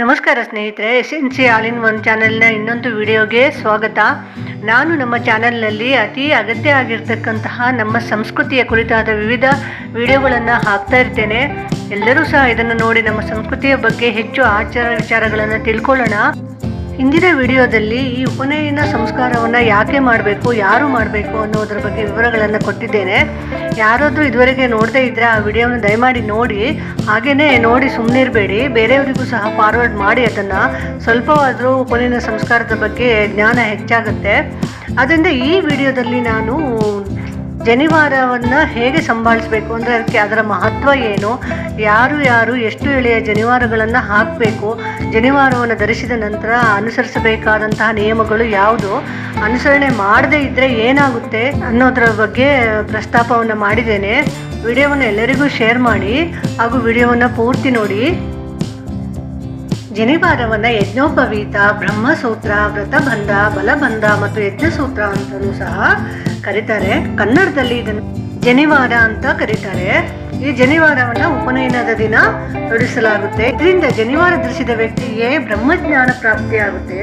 ನಮಸ್ಕಾರ ಸ್ನೇಹಿತರೆ S N C all in one ಚಾನೆಲ್ನ ಇನ್ನೊಂದು ವಿಡಿಯೋಗೆ ಸ್ವಾಗತ. ನಾನು ನಮ್ಮ ಚಾನೆಲ್ನಲ್ಲಿ ಅತಿ ಅಗತ್ಯ ಆಗಿರ್ತಕ್ಕಂತಹ ನಮ್ಮ ಸಂಸ್ಕೃತಿಯ ಕುರಿತಾದ ವಿವಿಧ ವಿಡಿಯೋಗಳನ್ನು ಹಾಕ್ತಾ ಇರ್ತೇನೆ. ಎಲ್ಲರೂ ಸಹ ಇದನ್ನು ನೋಡಿ ನಮ್ಮ ಸಂಸ್ಕೃತಿಯ ಬಗ್ಗೆ ಹೆಚ್ಚು ಆಚಾರ ವಿಚಾರಗಳನ್ನು ತಿಳ್ಕೊಳ್ಳೋಣ. ಹಿಂದಿನ ವಿಡಿಯೋದಲ್ಲಿ ಈ ಉಪನಯನ ಸಂಸ್ಕಾರವನ್ನು ಯಾಕೆ ಮಾಡಬೇಕು, ಯಾರು ಮಾಡಬೇಕು ಅನ್ನೋದ್ರ ಬಗ್ಗೆ ವಿವರಗಳನ್ನು ಕೊಟ್ಟಿದ್ದೇನೆ. ಯಾರಾದರೂ ಇದುವರೆಗೆ ನೋಡದೇ ಇದ್ದರೆ ಆ ವಿಡಿಯೋನ ದಯಮಾಡಿ ನೋಡಿ. ಹಾಗೆಯೇ ನೋಡಿ ಸುಮ್ಮನಿರಬೇಡಿ ಬೇರೆಯವರಿಗೂ ಸಹ ಫಾರ್ವರ್ಡ್ ಮಾಡಿ ಅದನ್ನು. ಸ್ವಲ್ಪವಾದರೂ ಉಪನಯನ ಸಂಸ್ಕಾರದ ಬಗ್ಗೆ ಜ್ಞಾನ ಹೆಚ್ಚಾಗುತ್ತೆ. ಅದರಿಂದ ಈ ವಿಡಿಯೋದಲ್ಲಿ ನಾನು ಜನಿವಾರವನ್ನು ಹೇಗೆ ಸಂಭಾಳಿಸಬೇಕು ಅಂದರೆ ಅದಕ್ಕೆ ಅದರ ಮಹತ್ವ ಏನು? ಯಾರು ಯಾರು ಎಷ್ಟು ಎಳೆಯ ಜನಿವಾರಗಳನ್ನು ಹಾಕಬೇಕು? ಜನಿವಾರವನ್ನು ಧರಿಸಿದ ನಂತರ ಅನುಸರಿಸಬೇಕಾದಂತಹ ನಿಯಮಗಳು ಯಾವುದು? ಅನುಸರಣೆ ಮಾಡದೇ ಇದ್ದರೆ ಏನಾಗುತ್ತೆ ಅನ್ನೋದರ ಬಗ್ಗೆ ಪ್ರಸ್ತಾಪವನ್ನು ಮಾಡಿದ್ದೇನೆ. ವಿಡಿಯೋವನ್ನು ಎಲ್ಲರಿಗೂ ಶೇರ್ ಮಾಡಿ, ಹಾಗೂ ವಿಡಿಯೋವನ್ನು ಪೂರ್ತಿ ನೋಡಿ. ಜನಿವಾರವನ್ನು ಯಜ್ಞೋಪವೀತ, ಬ್ರಹ್ಮಸೂತ್ರ, ವ್ರತಬಂಧ, ಬಲಬಂಧ ಮತ್ತು ಯಜ್ಞಸೂತ್ರ ಅಂತಲೂ ಸಹ ಕರೀತಾರೆ. ಕನ್ನಡದಲ್ಲಿ ಇದನ್ನು ಜನಿವಾರ ಅಂತ ಕರೀತಾರೆ. ಈ ಜನಿವಾರವನ್ನ ಉಪನಯನದ ದಿನ ನಡೆಸಲಾಗುತ್ತೆ ಇದರಿಂದ ಜನಿವಾರ ಧರಿಸಿದ ವ್ಯಕ್ತಿಗೆ ಬ್ರಹ್ಮಜ್ಞಾನ ಪ್ರಾಪ್ತಿಯಾಗುತ್ತೆ.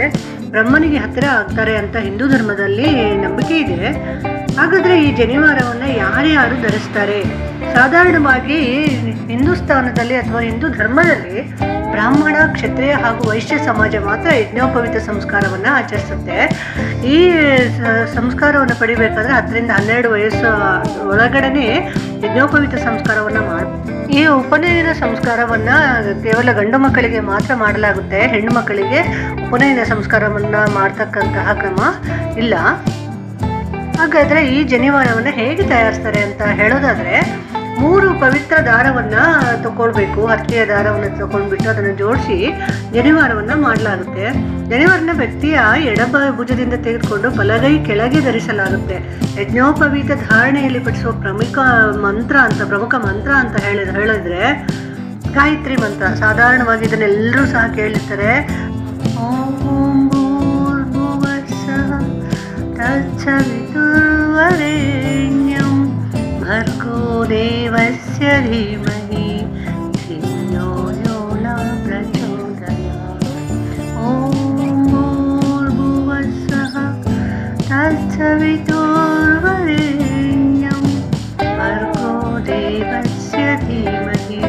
ಬ್ರಹ್ಮನಿಗೆ ಹತ್ತಿರ ಆಗ್ತಾರೆ ಅಂತ ಹಿಂದೂ ಧರ್ಮದಲ್ಲಿ ನಂಬಿಕೆ ಇದೆ. ಹಾಗಾದ್ರೆ ಈ ಜನಿವಾರವನ್ನ ಯಾರ್ಯಾರು ಧರಿಸ್ತಾರೆ? ಸಾಧಾರಣವಾಗಿ ಹಿಂದೂಸ್ಥಾನದಲ್ಲಿ ಅಥವಾ ಹಿಂದೂ ಧರ್ಮದಲ್ಲಿ ಬ್ರಾಹ್ಮಣ, ಕ್ಷತ್ರಿಯ ಹಾಗೂ ವೈಶ್ಯ ಸಮಾಜ ಮಾತ್ರ ಯಜ್ಞೋಪವಿತ ಸಂಸ್ಕಾರವನ್ನು ಆಚರಿಸುತ್ತೆ. ಈ ಸಂಸ್ಕಾರವನ್ನು ಪಡಿಬೇಕಾದ್ರೆ ಹತ್ತರಿಂದ ಹನ್ನೆರಡು ವಯಸ್ಸು ಒಳಗಡೆನೆ ಯಜ್ಞೋಪವಿತ ಸಂಸ್ಕಾರವನ್ನು ಮಾಡಿ ಈ ಉಪನಯನ ಸಂಸ್ಕಾರವನ್ನ ಕೇವಲ ಗಂಡು ಮಕ್ಕಳಿಗೆ ಮಾತ್ರ ಮಾಡಲಾಗುತ್ತೆ, ಹೆಣ್ಣು ಮಕ್ಕಳಿಗೆ ಉಪನಯನ ಸಂಸ್ಕಾರವನ್ನ ಮಾಡ್ತಕ್ಕಂತಹ ಕ್ರಮ ಇಲ್ಲ. ಹಾಗಾದ್ರೆ ಈ ಜನಿವಾರವನ್ನು ಹೇಗೆ ತಯಾರಿಸ್ತಾರೆ ಅಂತ ಹೇಳೋದಾದ್ರೆ ಮೂರು ಪವಿತ್ರ ದಾರವನ್ನು ತಗೊಳ್ಬೇಕು ಹತ್ತಿಯ ದಾರವನ್ನು ತಗೊಂಡ್ಬಿಟ್ಟು ಅದನ್ನ ಜೋಡಿಸಿ ಜನಿವಾರವನ್ನು ಮಾಡಲಾಗುತ್ತೆ. ಜನಿವಾರನ ವ್ಯಕ್ತಿಯ ಎಡಬ ಭುಜದಿಂದ ತೆಗೆದುಕೊಂಡು ಬಲಗೈ ಕೆಳಗೆ ಧರಿಸಲಾಗುತ್ತೆ. ಯಜ್ಞೋಪವೀತ ಧಾರಣೆಯಲ್ಲಿ ಪಡಿಸುವ ಪ್ರಮುಖ ಮಂತ್ರ ಅಂತ, ಪ್ರಮುಖ ಮಂತ್ರ ಅಂತ ಹೇಳಿದ್ರೆ ಹೇಳಿದ್ರೆ ಗಾಯತ್ರಿ ಮಂತ್ರ. ಸಾಧಾರಣವಾಗಿ ಇದನ್ನೆಲ್ಲರೂ ಸಹ ಕೇಳಿರ್ತಾರೆ. ಓಂ ಭೂರ್ಭುವಸ್ಸವಿದುರ್ವರೆಣ್ಯಂ ಭರ್ಗೋ ಧೀಮಹಿ ಧಿಯೋ ಯೋ ನ ಪ್ರಚೋದಯಾತ್ ಓಂ ಭೂರ್ಭುವಃ ಸ್ವಃ ತತ್ಸವಿತುರ್ವರೆಣ್ಯಂ ಭರ್ಗೋ ದೇವಸ್ಯ ಧೀಮಹಿ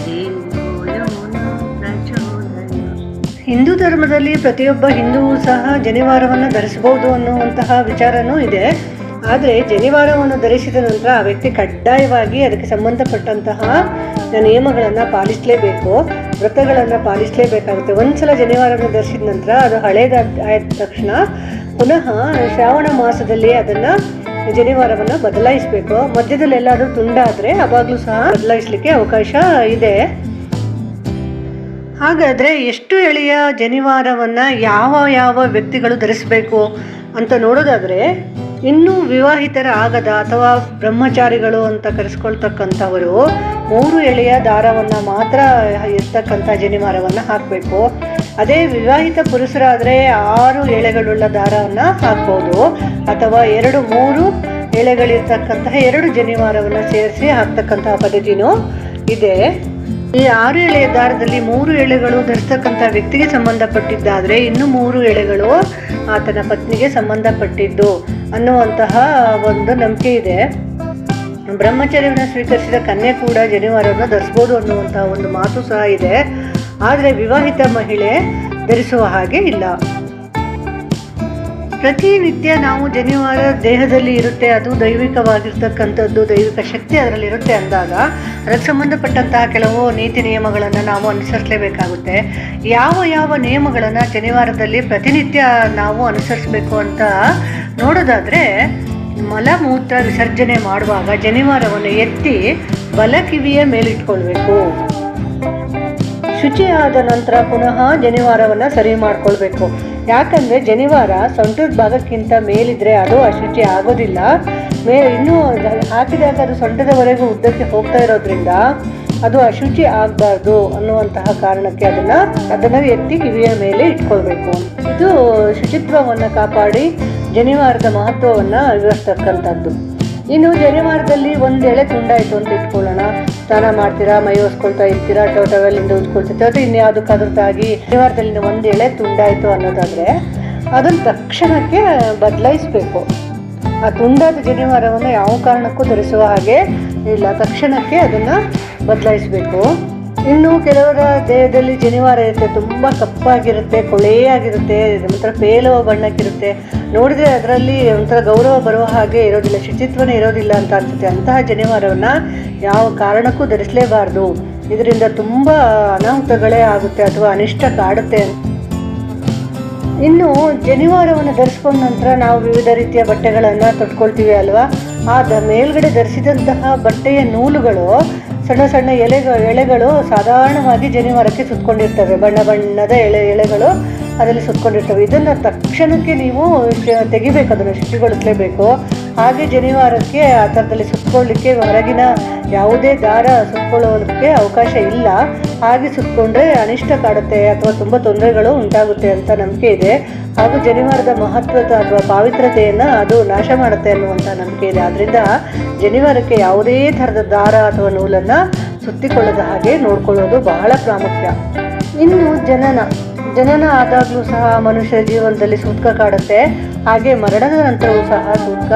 ಧಿಯೋ ಯೋ ನ ಪ್ರಚೋದಯಾತ್ ಹಿಂದೂ ಧರ್ಮದಲ್ಲಿ ಪ್ರತಿಯೊಬ್ಬ ಹಿಂದೂ ಸಹ ಜನಿವಾರವನ್ನು ಧರಿಸಬಹುದು ಅನ್ನುವಂತಹ ವಿಚಾರನೂ ಇದೆ. ಆದರೆ ಜನಿವಾರವನ್ನು ಧರಿಸಿದ ನಂತರ ಆ ವ್ಯಕ್ತಿ ಕಡ್ಡಾಯವಾಗಿ ಅದಕ್ಕೆ ಸಂಬಂಧಪಟ್ಟಂತಹ ನಿಯಮಗಳನ್ನು ಪಾಲಿಸಲೇಬೇಕು, ವ್ರತಗಳನ್ನು ಪಾಲಿಸಲೇಬೇಕಾಗುತ್ತೆ. ಒಂದ್ಸಲ ಜನಿವಾರವನ್ನು ಧರಿಸಿದ ನಂತರ ಅದು ಹಳೇದಾದ ಆದ ತಕ್ಷಣ ಪುನಃ ಶ್ರಾವಣ ಮಾಸದಲ್ಲಿ ಅದನ್ನು ಜನಿವಾರವನ್ನು ಬದಲಾಯಿಸಬೇಕು. ಮಧ್ಯದಲ್ಲಿ ಎಲ್ಲಾದರೂ ತುಂಡಾದರೆ ಅವಾಗಲೂ ಸಹ ಬದಲಾಯಿಸಲಿಕ್ಕೆ ಅವಕಾಶ ಇದೆ. ಹಾಗಾದರೆ ಎಷ್ಟು ಎಳೆಯ ಜನಿವಾರವನ್ನು ಯಾವ ಯಾವ ವ್ಯಕ್ತಿಗಳು ಧರಿಸಬೇಕು ಅಂತ ನೋಡೋದಾದರೆ ಇನ್ನೂ ವಿವಾಹಿತರ ಆಗದ ಅಥವಾ ಬ್ರಹ್ಮಚಾರಿಗಳು ಅಂತ ಕರೆಸ್ಕೊಳ್ತಕ್ಕಂಥವರು, ಮೂರು ಎಳೆಯ ದಾರವನ್ನು ಮಾತ್ರ ಇರ್ತಕ್ಕಂಥ ಜನಿವಾರವನ್ನು ಹಾಕಬೇಕು. ಅದೇ ವಿವಾಹಿತ ಪುರುಷರಾದರೆ ಆರು ಎಳೆಗಳುಳ್ಳ ದಾರವನ್ನು ಹಾಕ್ಬೋದು, ಅಥವಾ ಎರಡು ಮೂರು ಎಳೆಗಳಿರ್ತಕ್ಕಂತಹ ಎರಡು ಜನಿವಾರವನ್ನು ಸೇರಿಸಿ ಹಾಕ್ತಕ್ಕಂತಹ ಪದ್ಧತಿನೂ ಇದೆ. ಈ ಆರು ಎಳೆಯ ದಾರದಲ್ಲಿ ಮೂರು ಎಳೆಗಳು ಧರಿಸ್ತಕ್ಕಂಥ ವ್ಯಕ್ತಿಗೆ ಸಂಬಂಧಪಟ್ಟಿದ್ದಾದರೆ, ಇನ್ನು ಮೂರು ಎಳೆಗಳು ಆತನ ಪತ್ನಿಗೆ ಸಂಬಂಧಪಟ್ಟಿದ್ದು. ಅನ್ನುವಂತಹ ಒಂದು ನಂಬಿಕೆ ಇದೆ. ಬ್ರಹ್ಮಚರ್ಯವನ್ನು ಸ್ವೀಕರಿಸಿದ ಕನ್ಯೆ ಕೂಡ ಜನಿವಾರವನ್ನು ಧರಿಸ್ಬೋದು ಅನ್ನುವಂತಹ ಒಂದು ಮಾತು ಸಹ ಇದೆ. ಆದರೆ ವಿವಾಹಿತ ಮಹಿಳೆ ಧರಿಸುವ ಹಾಗೆ ಇಲ್ಲ. ಪ್ರತಿನಿತ್ಯ ನಾವು ಜನಿವಾರ ದೇಹದಲ್ಲಿ ಇರುತ್ತೆ, ಅದು ದೈವಿಕವಾಗಿರ್ತಕ್ಕಂಥದ್ದು, ದೈವಿಕ ಶಕ್ತಿ ಅದರಲ್ಲಿ ಇರುತ್ತೆ ಅಂದಾಗ ಅದಕ್ಕೆ ಸಂಬಂಧಪಟ್ಟಂತಹ ಕೆಲವು ನೀತಿ ನಿಯಮಗಳನ್ನು ನಾವು ಅನುಸರಿಸಲೇಬೇಕಾಗುತ್ತೆ. ಯಾವ ಯಾವ ನಿಯಮಗಳನ್ನು ಜನಿವಾರದಲ್ಲಿ ಪ್ರತಿನಿತ್ಯ ನಾವು ಅನುಸರಿಸಬೇಕು ಅಂತ ನೋಡೋದಾದರೆ, ಮಲಮೂತ್ರ ವಿಸರ್ಜನೆ ಮಾಡುವಾಗ ಜನಿವಾರವನ್ನು ಎತ್ತಿ ಬಲ ಕಿವಿಯ ಮೇಲಿಟ್ಕೊಳ್ಬೇಕು. ಶುಚಿಯಾದ ನಂತರ ಪುನಃ ಜನಿವಾರವನ್ನು ಸರಿ ಮಾಡ್ಕೊಳ್ಬೇಕು. ಯಾಕಂದರೆ ಜನಿವಾರ ಸೊಂಟದ ಭಾಗಕ್ಕಿಂತ ಮೇಲಿದ್ರೆ ಅದು ಅಶುಚಿ ಆಗೋದಿಲ್ಲ. ಮೇ, ಇನ್ನೂ ಹಾಕಿದಾಗ ಅದು ಸೊಂಟದವರೆಗೂ ಉದ್ದಕ್ಕೆ ಹೋಗ್ತಾ ಇರೋದ್ರಿಂದ ಅದು ಅಶುಚಿ ಆಗಬಾರ್ದು ಅನ್ನುವಂತಹ ಕಾರಣಕ್ಕೆ ಅದನ್ನು ಅದನ್ನು ಎತ್ತಿ ಕಿವಿಯ ಮೇಲೆ ಇಟ್ಕೊಳ್ಬೇಕು. ಇದು ಶುಚಿತ್ವವನ್ನು ಕಾಪಾಡಿ ಜನಿವಾರದ ಮಹತ್ವವನ್ನು ವಿವರಿಸ್ತಕ್ಕಂಥದ್ದು. ಇನ್ನು ಜನಿವಾರದಲ್ಲಿ ಒಂದು ಎಳೆ ತುಂಡಾಯಿತು ಅಂತ ಇಟ್ಕೊಳ್ಳೋಣ. ಸ್ನಾನ ಮಾಡ್ತೀರಾ, ಮೈ ಒಸ್ಕೊಳ್ತಾ ಇರ್ತೀರಾ ಟೋಟವೆಲ್ಲಿಂದ ಉಜ್ಕೊಳ್ತಿರ್ತೀರ ಅದು ಇನ್ಯಾವುದಕ್ಕಾದ್ರೂ ತಾಗಿ ಶನಿವಾರದಲ್ಲಿ ಒಂದು ಎಳೆ ತುಂಡಾಯಿತು ಅನ್ನೋದಾದರೆ ಅದನ್ನು ತಕ್ಷಣಕ್ಕೆ ಬದಲಾಯಿಸಬೇಕು. ಆ ತುಂಡಾದ ಜನಿವಾರವನ್ನು ಯಾವ ಕಾರಣಕ್ಕೂ ಧರಿಸುವ ಹಾಗೆ ಇಲ್ಲ, ತಕ್ಷಣಕ್ಕೆ ಅದನ್ನು ಬದಲಾಯಿಸಬೇಕು. ಇನ್ನು ಕೆಲವರ ದೇಹದಲ್ಲಿ ಜನಿವಾರ ಇರುತ್ತೆ, ತುಂಬ ಕಪ್ಪಾಗಿರುತ್ತೆ, ಕೊಳೆಯಾಗಿರುತ್ತೆ, ಒಂಥರ ಪೇಲುವ ಬಣ್ಣಕ್ಕಿರುತ್ತೆ. ನೋಡಿದರೆ ಅದರಲ್ಲಿ ಒಂಥರ ಗೌರವ ಬರುವ ಹಾಗೆ ಇರೋದಿಲ್ಲ, ಶುಚಿತ್ವನೇ ಇರೋದಿಲ್ಲ ಅಂತ ಅನ್ಸುತ್ತೆ. ಅಂತಹ ಜನಿವಾರವನ್ನು ಯಾವ ಕಾರಣಕ್ಕೂ ಧರಿಸಲೇಬಾರ್ದು. ಇದರಿಂದ ತುಂಬ ಅನಾಹುತಗಳೇ ಆಗುತ್ತೆ ಅಥವಾ ಅನಿಷ್ಟ ಕಾಡುತ್ತೆ. ಇನ್ನು ಜನಿವಾರವನ್ನು ಧರಿಸ್ಕೊಂಡ ನಂತರ ನಾವು ವಿವಿಧ ರೀತಿಯ ಬಟ್ಟೆಗಳನ್ನು ತೊಟ್ಕೊಳ್ತೀವಿ ಅಲ್ವಾ? ಆ ದ ಮೇಲ್ಗಡೆ ಧರಿಸಿದಂತಹ ಬಟ್ಟೆಯ ನೂಲುಗಳು ಸಣ್ಣ ಸಣ್ಣ ಎಲೆಗಳು ಎಳೆಗಳು ಸಾಧಾರಣವಾಗಿ ಜನಿ ಮರಕ್ಕೆ ಸುತ್ತಕೊಂಡಿರ್ತವೆ ಬಣ್ಣ ಬಣ್ಣದ ಎಳೆ, ಎಳೆಗಳು ಅದರಲ್ಲಿ ಸುತ್ತಕೊಂಡಿರ್ತವೆ ಇದನ್ನು ತಕ್ಷಣಕ್ಕೆ ನೀವು ತೆಗಿಬೇಕು, ಅದನ್ನು ಶುಚಿಗೊಳಿಸಲೇಬೇಕು. ಹಾಗೆ ಜನಿವಾರಕ್ಕೆ ಆ ಥರದಲ್ಲಿ ಸುತ್ಕೊಳ್ಳಿಕ್ಕೆ ಹೊರಗಿನ ಯಾವುದೇ ದಾರ ಸುತ್ತಕೊಳ್ಳೋದಕ್ಕೆ ಅವಕಾಶ ಇಲ್ಲ. ಹಾಗೆ ಸುತ್ತಕೊಂಡ್ರೆ ಅನಿಷ್ಟ ಕಾಡುತ್ತೆ ಅಥವಾ ತುಂಬ ತೊಂದರೆಗಳು ಉಂಟಾಗುತ್ತೆ ಅಂತ ನಂಬಿಕೆ ಇದೆ. ಹಾಗೂ ಜನಿವಾರದ ಮಹತ್ವದ ಅಥವಾ ಪಾವಿತ್ರತೆಯನ್ನು ಅದು ನಾಶ ಮಾಡುತ್ತೆ ಅನ್ನುವಂಥ ನಂಬಿಕೆ ಇದೆ. ಆದ್ದರಿಂದ ಜನಿವಾರಕ್ಕೆ ಯಾವುದೇ ಥರದ ದಾರ ಅಥವಾ ನೂಲನ್ನು ಸುತ್ತಿಕೊಳ್ಳದ ಹಾಗೆ ನೋಡ್ಕೊಳ್ಳೋದು ಬಹಳ ಪ್ರಾಮುಖ್ಯ. ಇನ್ನು ಜನನ. ಜನನ ಆದಾಗಲೂ ಸಹ ಮನುಷ್ಯ ಜೀವನದಲ್ಲಿ ಸೂತಕ ಕಾಡುತ್ತೆ. ಹಾಗೆ ಮರಣದ ನಂತರವೂ ಸಹ ಸೂತಕ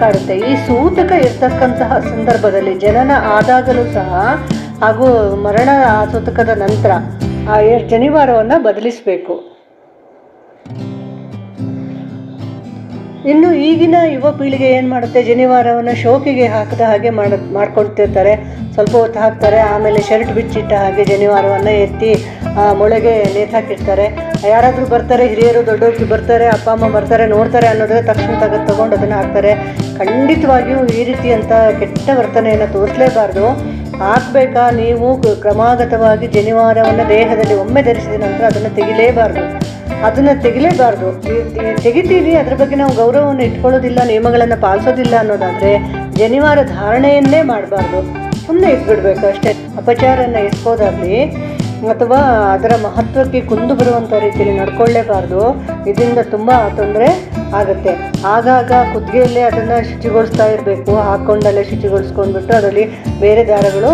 ಕಾಡುತ್ತೆ. ಈ ಸೂತಕ ಇರ್ತಕ್ಕಂತಹ ಸಂದರ್ಭದಲ್ಲಿ ಜನನ ಆದಾಗಲೂ ಸಹ ಹಾಗೂ ಮರಣ ಸೂತಕದ ನಂತರ ಆ ಜನಿವಾರವನ್ನು ಬದಲಿಸಬೇಕು. ಇನ್ನು ಈಗಿನ ಯುವ ಪೀಳಿಗೆ ಏನು ಮಾಡುತ್ತೆ? ಜನಿವಾರವನ್ನು ಶೋಕಿಗೆ ಹಾಕದ ಹಾಗೆ ಮಾಡ, ಮಾಡ್ಕೊಳ್ತಿರ್ತಾರೆ. ಸ್ವಲ್ಪ ಹೊತ್ತು ಹಾಕ್ತಾರೆ, ಆಮೇಲೆ ಶರ್ಟ್ ಬಿಚ್ಚಿಟ್ಟ ಹಾಗೆ ಜನಿವಾರವನ್ನು ಎತ್ತಿ ಮೊಳೆಗೆ ನೇತಾಕಿರ್ತಾರೆ ಯಾರಾದರೂ ಬರ್ತಾರೆ, ಹಿರಿಯರು ದೊಡ್ಡವರು ಬರ್ತಾರೆ, ಅಪ್ಪ, ಅಮ್ಮ ಬರ್ತಾರೆ, ನೋಡ್ತಾರೆ ಅನ್ನೋದ್ರೆ ತಕ್ಷಣ ತೆಗೆದು ತೊಗೊಂಡು ಅದನ್ನು ಹಾಕ್ತಾರೆ. ಖಂಡಿತವಾಗಿಯೂ ಈ ರೀತಿಯಂಥ ಕೆಟ್ಟ ವರ್ತನೆಯನ್ನು ತೋರಿಸಲೇಬಾರ್ದು. ಹಾಕ್ಬೇಕಾ ನೀವು ಕ್ರಮಾಗತವಾಗಿ ಜನಿವಾರವನ್ನು ದೇಹದಲ್ಲಿ ಒಮ್ಮೆ ಧರಿಸಿದ ನಂತರ ಅದನ್ನು ತೆಗಿಲೇಬಾರ್ದು. ಅದನ್ನು ತೆಗಿಲೇಬಾರ್ದು. ತೆಗಿತೀವಿ, ಅದ್ರ ಬಗ್ಗೆ ನಾವು ಗೌರವವನ್ನು ಇಟ್ಕೊಳ್ಳೋದಿಲ್ಲ, ನಿಯಮಗಳನ್ನು ಪಾಲಿಸೋದಿಲ್ಲ ಅನ್ನೋದಾದರೆ ಜನಿವಾರ ಧಾರಣೆಯನ್ನೇ ಮಾಡಬಾರ್ದು. ಸುಮ್ಮನೆ ಇಟ್ಬಿಡ್ಬೇಕು ಅಷ್ಟೇ. ಅಪಚಾರನ ಎಸ್ಕೋದಾಗಲಿ ಅಥವಾ ಅದರ ಮಹತ್ವಕ್ಕೆ ಕುಂದು ಬರುವಂಥ ರೀತಿಯಲ್ಲಿ ನಡ್ಕೊಳ್ಳೇಬಾರ್ದು. ಇದರಿಂದ ತುಂಬ ತೊಂದರೆ ಆಗುತ್ತೆ. ಆಗಾಗ ಕುತ್ತಿಗೆಯಲ್ಲೇ ಅದನ್ನು ಶುಚಿಗೊಳಿಸ್ತಾ ಇರಬೇಕು. ಹಾಕ್ಕೊಂಡಲ್ಲೇ ಶುಚಿಗೊಳಿಸ್ಕೊಂಡ್ಬಿಟ್ಟು ಅದರಲ್ಲಿ ಬೇರೆ ದಾರಗಳು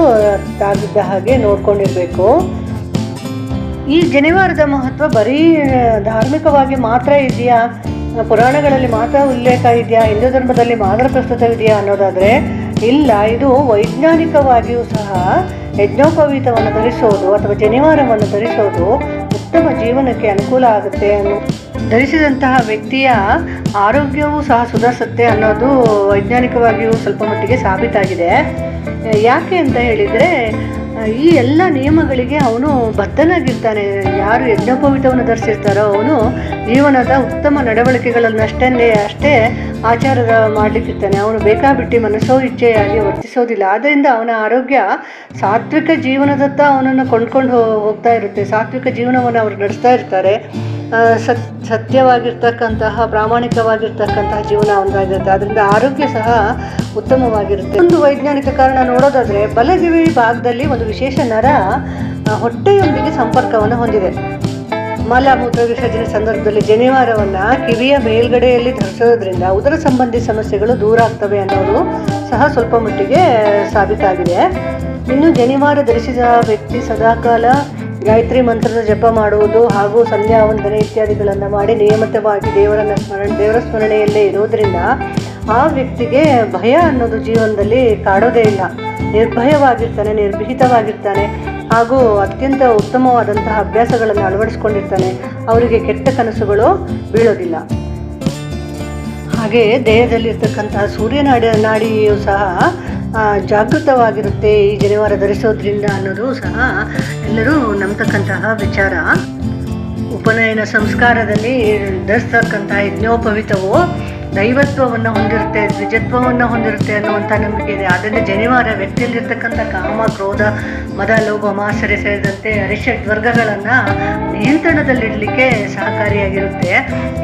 ತಾಗಿದ್ದ ಹಾಗೆ ನೋಡ್ಕೊಂಡಿರಬೇಕು. ಈ ಜನಿವಾರದ ಮಹತ್ವ ಬರೀ ಧಾರ್ಮಿಕವಾಗಿ ಮಾತ್ರ ಇದೆಯಾ? ಪುರಾಣಗಳಲ್ಲಿ ಮಾತ್ರ ಉಲ್ಲೇಖ ಇದೆಯಾ? ಹಿಂದೂ ಧರ್ಮದಲ್ಲಿ ಮಾತ್ರ ಪ್ರಸ್ತುತವಿದೆಯಾ ಅನ್ನೋದಾದರೆ ಇಲ್ಲ. ಇದು ವೈಜ್ಞಾನಿಕವಾಗಿಯೂ ಸಹ ಯಜ್ಞೋಪವೀತವನ್ನು ಧರಿಸೋದು ಅಥವಾ ಜನಿವಾರವನ್ನು ಧರಿಸೋದು ಉತ್ತಮ ಜೀವನಕ್ಕೆ ಅನುಕೂಲ ಆಗುತ್ತೆ ಅನ್ನೋ ಧರಿಸಿದಂತಹ ವ್ಯಕ್ತಿಯ ಆರೋಗ್ಯವೂ ಸಹ ಸುಧಾರಿಸುತ್ತೆ ಅನ್ನೋದು ವೈಜ್ಞಾನಿಕವಾಗಿಯೂ ಸ್ವಲ್ಪ ಮಟ್ಟಿಗೆ ಸಾಬೀತಾಗಿದೆ. ಯಾಕೆ ಅಂತ ಹೇಳಿದರೆ, ಈ ಎಲ್ಲ ನಿಯಮಗಳಿಗೆ ಅವನು ಬದ್ಧನಾಗಿರ್ತಾನೆ. ಯಾರು ಯಜ್ಞೋಪವೀತವನ್ನು ಧರಿಸಿರ್ತಾರೋ ಅವನು ಜೀವನದ ಉತ್ತಮ ನಡವಳಿಕೆಗಳನ್ನಷ್ಟೇ ಅಷ್ಟೇ ಆಚಾರದ ಮಾಡಲಿಕ್ಕಿರ್ತಾನೆ ಅವನು ಬೇಕಾಬಿಟ್ಟಿ ಮನಸ್ಸೋ ಇಚ್ಛೆಯಾಗಿ ವರ್ತಿಸೋದಿಲ್ಲ. ಆದ್ದರಿಂದ ಅವನ ಆರೋಗ್ಯ ಸಾತ್ವಿಕ ಜೀವನದತ್ತ ಅವನನ್ನು ಕೊಂಡ್ಕೊಂಡು ಹೋಗ್ತಾ ಇರುತ್ತೆ. ಸಾತ್ವಿಕ ಜೀವನವನ್ನು ಅವರು ನಡೆಸ್ತಾ ಇರ್ತಾರೆ. ಸತ್, ಸತ್ಯವಾಗಿರ್ತಕ್ಕಂತಹ, ಪ್ರಾಮಾಣಿಕವಾಗಿರ್ತಕ್ಕಂತಹ ಜೀವನ ಒಂದಾಗಿರುತ್ತೆ ಅದರಿಂದ ಆರೋಗ್ಯ ಸಹ ಉತ್ತಮವಾಗಿರುತ್ತೆ. ಒಂದು ವೈಜ್ಞಾನಿಕ ಕಾರಣ ನೋಡೋದಾದರೆ, ಬಲಗಿವಿ ಭಾಗದಲ್ಲಿ ಒಂದು ವಿಶೇಷ ನರ ಹೊಟ್ಟೆಯೊಂದಿಗೆ ಸಂಪರ್ಕವನ್ನು ಹೊಂದಿದೆ. ಮಲ ಮೂತ್ರ ವಿಸರ್ಜನೆ ಸಂದರ್ಭದಲ್ಲಿ ಜನಿವಾರವನ್ನು ಕಿವಿಯ ಮೇಲ್ಗಡೆಯಲ್ಲಿ ಧರಿಸೋದ್ರಿಂದ ಉದರ ಸಂಬಂಧಿ ಸಮಸ್ಯೆಗಳು ದೂರ ಆಗ್ತವೆ ಅನ್ನೋದು ಸಹ ಸ್ವಲ್ಪ ಮಟ್ಟಿಗೆ ಸಾಬೀತಾಗಿದೆ. ಇನ್ನು ಜನಿವಾರ ಧರಿಸಿದ ವ್ಯಕ್ತಿ ಸದಾಕಾಲ ಗಾಯತ್ರಿ ಮಂತ್ರದ ಜಪ ಮಾಡುವುದು ಹಾಗೂ ಸಂಧ್ಯಾ ವಂದನೆ ಇತ್ಯಾದಿಗಳನ್ನು ಮಾಡಿ ನಿಯಮಿತವಾಗಿ ದೇವರನ್ನು ಸ್ಮರಣೆ, ದೇವರ ಸ್ಮರಣೆಯಲ್ಲೇ ಇರೋದ್ರಿಂದ ಆ ವ್ಯಕ್ತಿಗೆ ಭಯ ಅನ್ನೋದು ಜೀವನದಲ್ಲಿ ಕಾಡೋದೇ ಇಲ್ಲ. ನಿರ್ಭಯವಾಗಿರ್ತಾನೆ, ನಿರ್ಭೀತವಾಗಿರ್ತಾನೆ. ಹಾಗೂ ಅತ್ಯಂತ ಉತ್ತಮವಾದಂತಹ ಅಭ್ಯಾಸಗಳನ್ನು ಅಳವಡಿಸ್ಕೊಂಡಿರ್ತಾನೆ, ಅವರಿಗೆ ಕೆಟ್ಟ ಕನಸುಗಳು ಬೀಳೋದಿಲ್ಲ. ಹಾಗೆಯೇ ದೇಹದಲ್ಲಿರ್ತಕ್ಕಂತಹ ಸೂರ್ಯನಾಡಿ ನಾಡಿಯು ಸಹ ಜಾಗೃತವಾಗಿರುತ್ತೆ ಈ ಜನಿವಾರ ಧರಿಸೋದ್ರಿಂದ ಅನ್ನೋದು ಸಹ ಎಲ್ಲರೂ ನಂಬತಕ್ಕಂತಹ ವಿಚಾರ. ಉಪನಯನ ಸಂಸ್ಕಾರದಲ್ಲಿ ಧರಿಸ್ತಕ್ಕಂತಹ ಯಜ್ಞೋಪವಿತವು ದೈವತ್ವವನ್ನು ಹೊಂದಿರುತ್ತೆ, ದ್ವಿಜತ್ವವನ್ನು ಹೊಂದಿರುತ್ತೆ ಅನ್ನುವಂಥ ನಂಬಿಕೆ ಇದೆ. ಆದ್ದರಿಂದ ಜನಿವಾರ ವ್ಯಕ್ತಿಯಲ್ಲಿರ್ತಕ್ಕಂಥ ಕಾಮ, ಕ್ರೋಧ, ಮದ, ಲೋಭ, ಮಾಸರೆ ಸೇರಿದಂತೆ ಅರಿಷಡ್ ವರ್ಗಗಳನ್ನು ನಿಯಂತ್ರಣದಲ್ಲಿಡಲಿಕ್ಕೆ ಸಹಕಾರಿಯಾಗಿರುತ್ತೆ.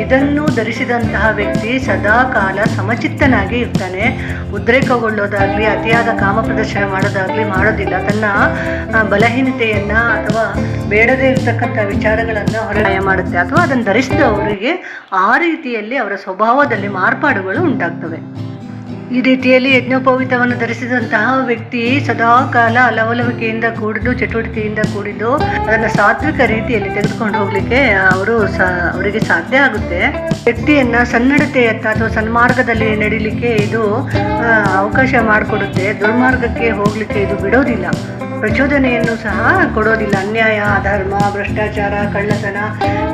ಇದನ್ನು ಧರಿಸಿದಂತಹ ವ್ಯಕ್ತಿ ಸದಾ ಕಾಲ ಸಮಚಿತ್ತನಾಗಿ ಇರ್ತಾನೆ. ಉದ್ರೇಕಗೊಳ್ಳೋದಾಗಲಿ, ಅತಿಯಾದ ಕಾಮ ಪ್ರದರ್ಶನ ಮಾಡೋದಾಗಲಿ ಮಾಡೋದಿಲ್ಲ. ತನ್ನ ಬಲಹೀನತೆಯನ್ನು ಅಥವಾ ಬೇಡದೇ ಇರತಕ್ಕಂಥ ವಿಚಾರಗಳನ್ನು ಹೊರಗಾಯ ಮಾಡುತ್ತೆ. ಅಥವಾ ಅದನ್ನು ಧರಿಸಿದವರಿಗೆ ಆ ರೀತಿಯಲ್ಲಿ ಅವರ ಸ್ವಭಾವದಲ್ಲಿ ಮಾರ್ಪಾಡುಗಳು ಉಂಟಾಗ್ತವೆ. ಈ ರೀತಿಯಲ್ಲಿ ಯಜ್ಞೋಪವಿತವನ್ನು ಧರಿಸಿದಂತಹ ವ್ಯಕ್ತಿ ಸದಾ ಕಾಲ ಅಲವಲವಿಕೆಯಿಂದ ಕೂಡಿದ್ದು, ಚಟುವಟಿಕೆಯಿಂದ ಕೂಡಿದ್ದು, ಅದನ್ನು ಸಾತ್ವಿಕ ರೀತಿಯಲ್ಲಿ ತೆಗೆದುಕೊಂಡು ಹೋಗಲಿಕ್ಕೆ ಅವರು ಅವರಿಗೆ ಸಾಧ್ಯ ಆಗುತ್ತೆ. ವ್ಯಕ್ತಿಯನ್ನ ಸನ್ನಡತೆಯತ್ತ ಅಥವಾ ಸನ್ಮಾರ್ಗದಲ್ಲಿ ನಡೀಲಿಕ್ಕೆ ಇದು ಅವಕಾಶ ಮಾಡಿಕೊಡುತ್ತೆ. ದುರ್ಮಾರ್ಗಕ್ಕೆ ಹೋಗ್ಲಿಕ್ಕೆ ಇದು ಬಿಡೋದಿಲ್ಲ. ಪ್ರಚೋದನೆಯನ್ನು ಸಹ ಕೊಡೋದಿಲ್ಲ. ಅನ್ಯಾಯ, ಅಧರ್ಮ, ಭ್ರಷ್ಟಾಚಾರ, ಕಳ್ಳತನ,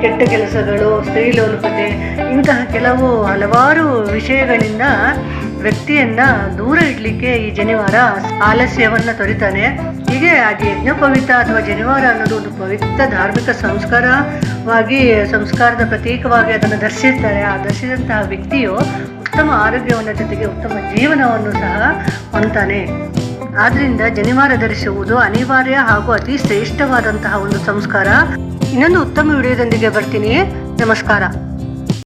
ಕೆಟ್ಟ ಕೆಲಸಗಳು ಸ್ತ್ರೀಲೋಲುಪತೆ ಇಂತಹ ಕೆಲವು ಹಲವಾರು ವಿಷಯಗಳಿಂದ ವ್ಯಕ್ತಿಯನ್ನ ದೂರ ಇಡಲಿಕ್ಕೆ ಈ ಜನಿವಾರ ಆಲಸ್ಯವನ್ನು ತೊರಿತಾನೆ. ಹೀಗೆ ಅದು ಯಜ್ಞೋಪವಿತ ಅಥವಾ ಜನಿವಾರ ಅನ್ನೋದು ಒಂದು ಪವಿತ್ರ ಧಾರ್ಮಿಕ ಸಂಸ್ಕಾರವಾಗಿ, ಸಂಸ್ಕಾರದ ಪ್ರತೀಕವಾಗಿ ಅದನ್ನು ದರ್ಶಿಸ್ತಾರೆ. ಆ ಧರಿಸಿದಂತಹ ವ್ಯಕ್ತಿಯು ಉತ್ತಮ ಆರೋಗ್ಯವನ್ನು ಜೊತೆಗೆ ಉತ್ತಮ ಜೀವನವನ್ನು ಸಹ ಹೊಂತಾನೆ ಆದ್ರಿಂದ ಜನಿವಾರ ಧರಿಸುವುದು ಅನಿವಾರ್ಯ ಹಾಗೂ ಅತಿ ಶ್ರೇಷ್ಠವಾದಂತಹ ಒಂದು ಸಂಸ್ಕಾರ. ಇನ್ನೊಂದು ಉತ್ತಮ ವಿಡಿಯೋದೊಂದಿಗೆ ಬರ್ತೀನಿ. ನಮಸ್ಕಾರ.